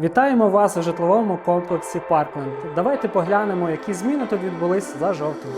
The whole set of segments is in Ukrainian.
Вітаємо вас у житловому комплексі Паркленд. Давайте поглянемо, які зміни тут відбулись за жовтень.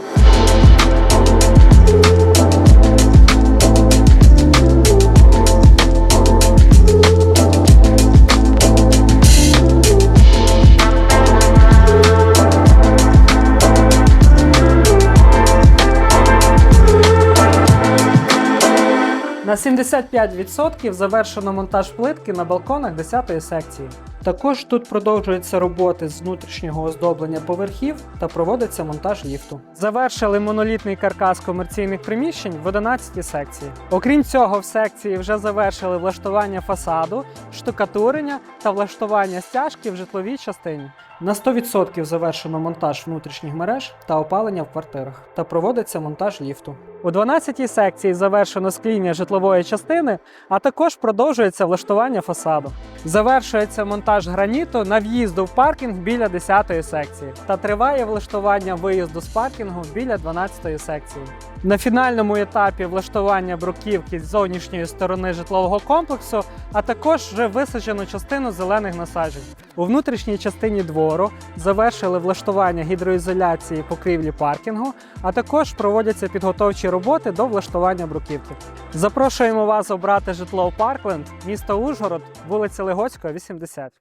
На 75% завершено монтаж плитки на балконах 10 секції. Також тут продовжуються роботи з внутрішнього оздоблення поверхів та проводиться монтаж ліфту. Завершили монолітний каркас комерційних приміщень в 11 секції. Окрім цього, в секції вже завершили влаштування фасаду, штукатурення та влаштування стяжки в житловій частині. На 100% завершено монтаж внутрішніх мереж та опалення в квартирах та проводиться монтаж ліфту. У 12 секції завершено скління житлової частини, а також продовжується влаштування фасаду. Завершується монтаж граніту на в'їзду в паркінг біля 10 секції та триває влаштування виїзду з паркінгу біля 12 секції. На фінальному етапі влаштування бруківки з зовнішньої сторони житлового комплексу, а також вже висаджено частину зелених насаджень. У внутрішній частині двору завершили влаштування гідроізоляції покрівлі паркінгу, а також проводяться підготовчі роботи до влаштування бруківки. Запрошуємо вас обрати житло в Паркленд, місто Ужгород, вулиця Легоцького, 80.